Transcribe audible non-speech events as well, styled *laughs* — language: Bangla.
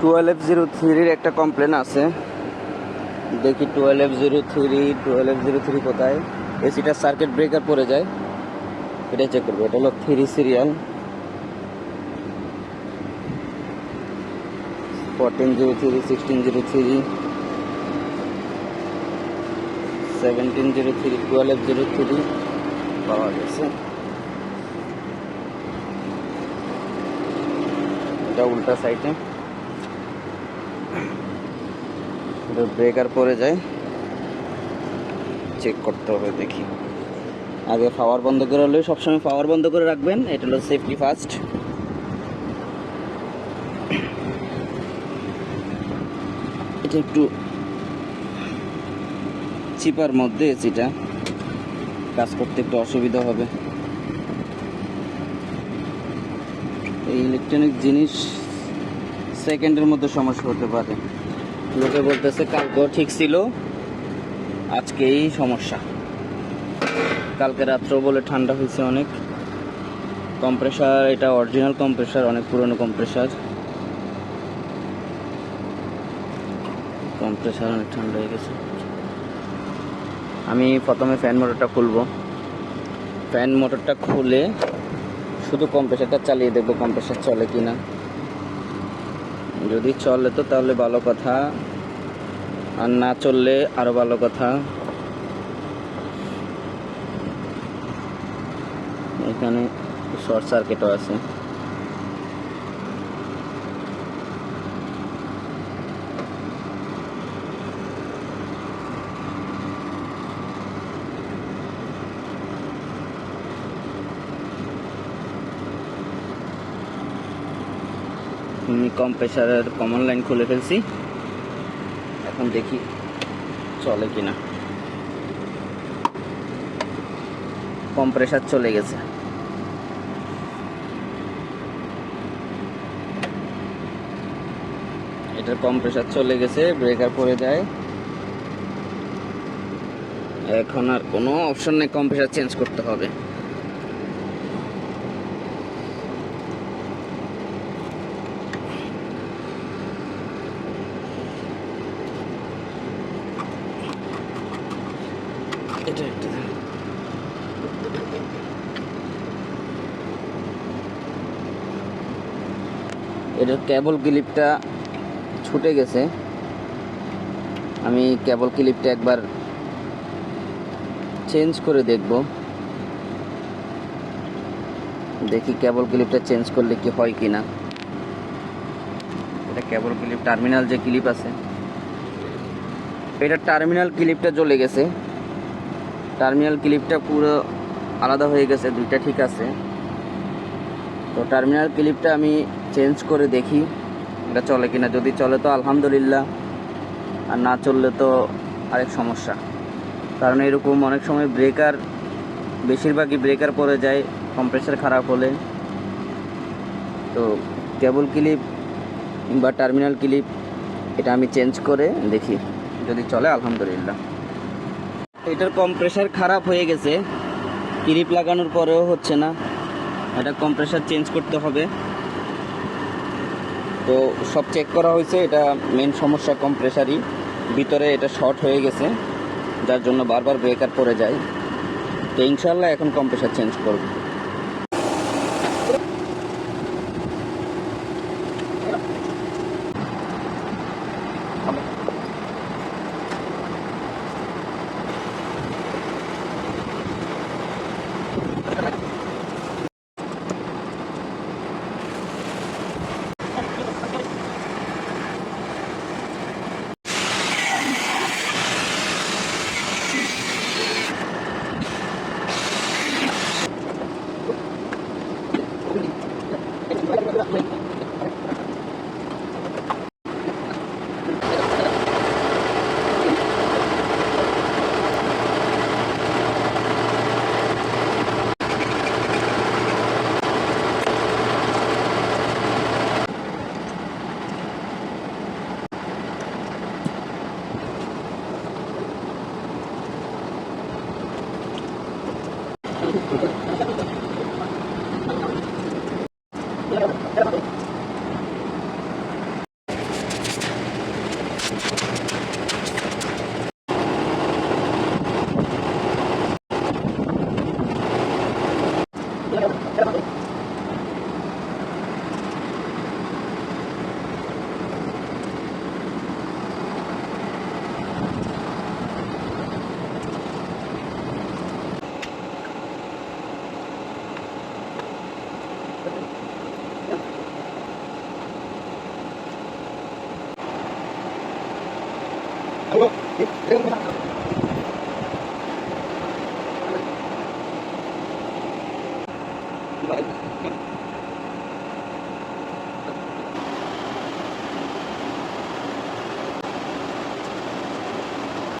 টুয়েলভ জিরো থ্রির একটা কমপ্লেন আছে। দেখি twelve zero three, twelve zero three কোথায়? এসিটার সার্কিট ব্রেকার পড়ে যায়। এটা চেক করব, এটা হলো three serial fourteen zero three sixteen zero three seventeen zero three twelve zero three পাওয়া গেছে। এটা উল্টা সাইডে ব্রেকার পড়ে যায় চেক করতে হবে, দেখি। আগে পাওয়ার বন্ধ করে হলে সবসময় পাওয়ার বন্ধ করে রাখবেন, এটা হলো সেফটি ফার্স্ট এটা একটু চিপার মধ্যে এসিটা কাজ করতে একটু অসুবিধা হবে। এই ইলেকট্রনিক জিনিস সেকেন্ডের মধ্যে সমস্যা হতে পারে। লোকে বলতেছে, কালকেও ঠিক ছিল, আজকেই সমস্যা। কালকে রাত্রেও বলে, ঠান্ডা হয়েছে অনেক। কম্প্রেসার এটা অরিজিনাল কম্প্রেসার অনেক পুরনো কম্প্রেসার কম্প্রেসার অনেক ঠান্ডা হয়ে গেছে। আমি প্রথমে ফ্যান মোটরটা খুলবো। ফ্যান মোটরটা খুলে শুধু কম্প্রেসারটা চালিয়ে দেখব কম্প্রেসার চলে কি না যদি চলে তো তাহলে ভালো কথা। আর না চললে আরও ভালো কথা। এখানে শর্ট সার্কিটও আছে। আমি কম্প্রেসারের কমন লাইন খুলে ফেলছি। এখন দেখি চলে কিনা। কম্প্রেসার চলে গেছে। এটার কম্প্রেসার চলে গেছে ব্রেকার পড়ে যায় এখন আর কোনো অপশন নেই কম্প্রেসার চেঞ্জ করতে হবে। এটা। এটার কেবল ক্লিপটা ছুটে গেছে। আমি কেবল ক্লিপটা একবার চেঞ্জ করে দেখব। দেখি কেবল ক্লিপটা চেঞ্জ করলে কি হয় কি না এটা কেবল ক্লিপ টার্মিনাল যে ক্লিপ আছে, এটা টার্মিনাল ক্লিপটা চলে গেছে। টার্মিনাল ক্লিপটা পুরো আলাদা হয়ে গেছে, দুইটা ঠিক আছে। তো টার্মিনাল ক্লিপটা আমি চেঞ্জ করে দেখি, এটা চলে কিনা। যদি চলে তো আলহামদুলিল্লাহ, আর না চললে তো আরেক সমস্যা। কারণ এরকম অনেক সময় ব্রেকার বেশিরভাগই ব্রেকার পড়ে যায় কম্প্রেসার খারাপ হলে। তো কেবল ক্লিপ কিংবা টার্মিনাল ক্লিপ এটা আমি চেঞ্জ করে দেখি। যদি চলে, আলহামদুলিল্লাহ। এটার কম্প্রেসার খারাপ হয়ে গেছে। ক্লিপ লাগানোর পরেও হচ্ছে না। এটা কম্প্রেসার চেঞ্জ করতে হবে। তো সব চেক করা হয়েছে, এটা মেন সমস্যা কম্প্রেসারই ভিতরে এটা শর্ট হয়ে গেছে, যার জন্য বারবার ব্রেকার পড়ে যায়। তো ইনশাল্লাহ এখন কম্প্রেসার চেঞ্জ করব। 来 *laughs*